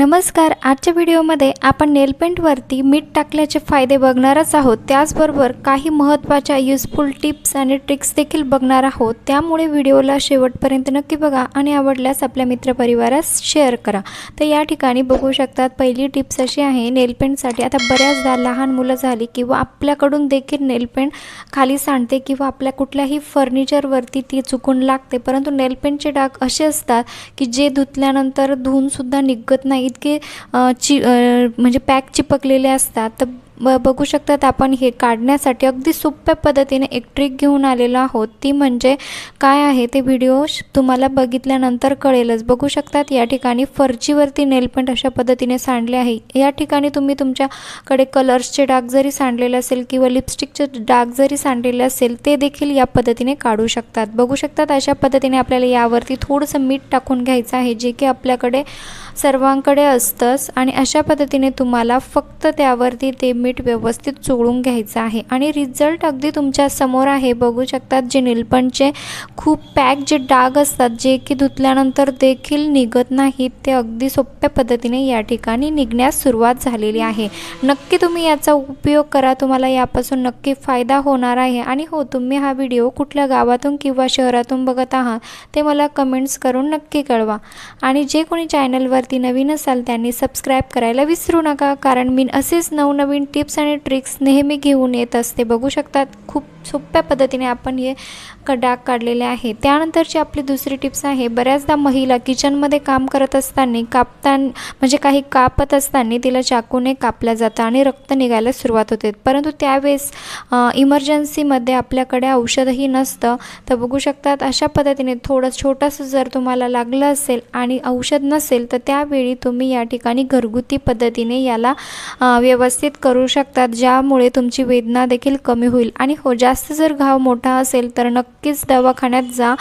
नमस्कार आजच्या व्हिडिओमध्ये आपण नेलपेंटवरती मीठ टाकल्याचे फायदे बघणारच आहोत. त्याचबरोबर काही महत्त्वाच्या युजफुल टिप्स आणि ट्रिक्स देखील बघणार आहोत. त्यामुळे व्हिडिओला शेवटपर्यंत नक्की बघा आणि आवडल्यास आपल्या मित्रपरिवारास शेअर करा. तर या ठिकाणी बघू शकतात पहिली टिप्स अशी आहे नेलपेंटसाठी आता बऱ्याचदा लहान मुलं झाली किंवा आपल्याकडून देखील नेलपेंट खाली सांडते किंवा आपल्या कुठल्याही फर्निचरवरती ती चुकून लागते. परंतु नेलपेंटचे डाग असे असतात की जे धुतल्यानंतर धुवूनसुद्धा निघत नाही इतके चि म्हणजे पॅक चिपकलेले असतात. तर ब बघू शकतात आपण हे काढण्यासाठी अगदी सोप्या पद्धतीने एक ट्रिक घेऊन आलेलो आहोत. ती म्हणजे काय आहे ते व्हिडिओ तुम्हाला बघितल्यानंतर कळेलच. बघू शकतात या ठिकाणी फरचीवरती नेलपेंट अशा पद्धतीने सांडले आहे. या ठिकाणी तुम्ही तुमच्याकडे कलर्सचे डाग जरी सांडलेले असेल किंवा लिपस्टिकचे डाग जरी सांडलेले असेल ते देखील या पद्धतीने काढू शकतात. बघू शकतात अशा पद्धतीने आपल्याला यावरती थोडंसं मीठ टाकून घ्यायचं आहे जे की आपल्याकडे सर्वांकडे असतंच आणि अशा पद्धतीने तुम्हाला फक्त त्यावरती ते मीठ व्यवस्थित चोळून घ्यायचं आहे. आणि रिझल्ट अगदी तुमच्यासमोर आहे. बघू शकतात जे निलपणचे खूप पॅक जे डाग असतात जे की धुतल्यानंतर देखील निघत नाहीत ते अगदी सोप्या पद्धतीने या ठिकाणी निघण्यास सुरुवात झालेली आहे. नक्की तुम्ही याचा उपयोग करा. तुम्हाला यापासून नक्की फायदा होणार आहे. आणि हो तुम्ही हा व्हिडिओ कुठल्या गावातून किंवा शहरातून बघत आहात ते मला कमेंट्स करून नक्की कळवा. आणि जे कोणी चॅनलवर चॅनलवरती नवीन असाल त्यांनी सबस्क्राईब करायला विसरू नका. कारण मी असेच नवनवीन टिप्स आणि ट्रिक्स नेहमी घेऊन येत असते. बघू शकतात खूप सोप्या पद्धतीने आपण हे डाग काढलेले आहे. त्यानंतरची आपली दुसरी टिप्स आहे बऱ्याचदा महिला किचनमध्ये काम करत असताना कापता म्हणजे काही कापत असताना तिला चाकूने कापल्या जातं आणि रक्त निघायला सुरुवात होते. परंतु त्यावेळेस इमर्जन्सीमध्ये आपल्याकडे औषधही नसतं. तर बघू शकतात अशा पद्धतीने थोडं छोटंसं जर तुम्हाला लागलं असेल आणि औषध नसेल तर त्यावेळी तुम्ही या ठिकाणी घरगुती पद्धतीने याला व्यवस्थित करू शकतात ज्यामुळे तुमची वेदना देखील कमी होईल आणि हो जास्त जर घाव मोठा असेल तर नक्कीच दवाखान्यात जा.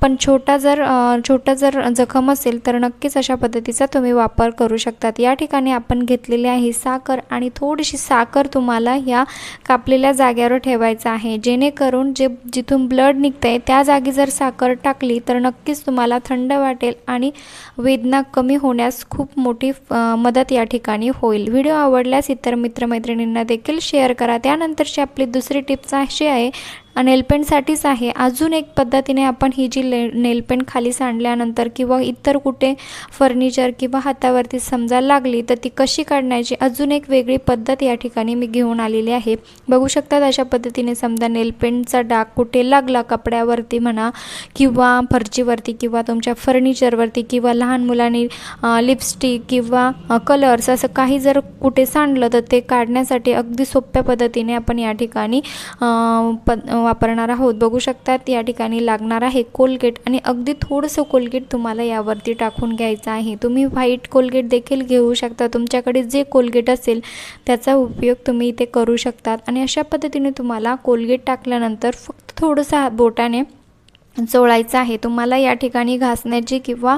पण छोटा जर छोटा जर जखम असेल तर नक्कीच अशा पद्धतीचा तुम्ही वापर करू शकतात. या ठिकाणी आपण घेतलेली आहे साखर आणि थोडीशी साखर तुम्हाला ह्या कापलेल्या जाग्यावर ठेवायचं आहे. जेणेकरून जे जिथून ब्लड निघतं आहे त्या जागी जर साखर टाकली तर नक्कीच तुम्हाला थंड वाटेल आणि वेदना कमी होण्यास खूप मोठी मदत या ठिकाणी होईल. व्हिडिओ आवडल्यास इतर मित्रमैत्रिणींना देखील शेअर करा. त्यानंतरची आपली दुसरी टिप्स अशी आहे नेलपेंटसाठीच आहे. अजून एक पद्धतीने आपण ही जी ले नेलपेंट खाली सांडल्यानंतर किंवा इतर कुठे फर्निचर किंवा हातावरती समजा लागली तर ती कशी काढण्याची अजून एक वेगळी पद्धत या ठिकाणी मी घेऊन आलेली आहे. बघू शकतात अशा पद्धतीने समजा नेलपेंटचा डाग कुठे लागला कपड्यावरती म्हणा किंवा फरचीवरती किंवा तुमच्या फर्निचरवरती किंवा लहान मुलांनी लिपस्टिक किंवा कलर्स असं काही जर कुठे सांडलं तर ते काढण्यासाठी अगदी सोप्या पद्धतीने आपण या ठिकाणी प वापरणार आहोत. बघू शकतात या ठिकाणी लागणार आहे कोलगेट आणि अगदी थोडंसं कोलगेट तुम्हाला यावरती टाकून घ्यायचं आहे. तुम्ही व्हाईट कोलगेट देखील घेऊ शकता. तुमच्याकडे जे कोलगेट असेल त्याचा उपयोग तुम्ही इथे करू शकतात. आणि अशा पद्धतीने तुम्हाला कोलगेट टाकल्यानंतर फक्त थोडंसं बोटाने चोळायचं आहे. तुम्हाला या ठिकाणी घासण्याची किंवा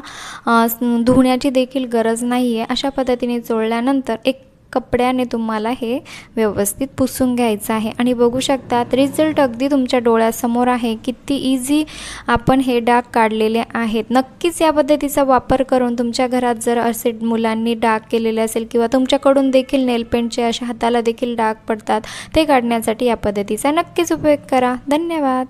धुण्याची देखील गरज नाही आहे अशा पद्धतीने चोळल्यानंतर एक कपड्याने तुम्हाला हे व्यवस्थित पुसून घ्यायचं आहे. आणि बघू शकतात रिझल्ट अगदी तुमच्या डोळ्यासमोर आहे. किती इझी आपण हे डाग काढलेले आहेत. नक्कीच या पद्धतीचा वापर करून तुमच्या घरात जर असे मुलांनी डाग केलेले असेल किंवा तुमच्याकडून देखील नेलपेंटचे अशा हाताला देखील डाग पडतात ते काढण्यासाठी या पद्धतीचा नक्कीच उपयोग करा. धन्यवाद.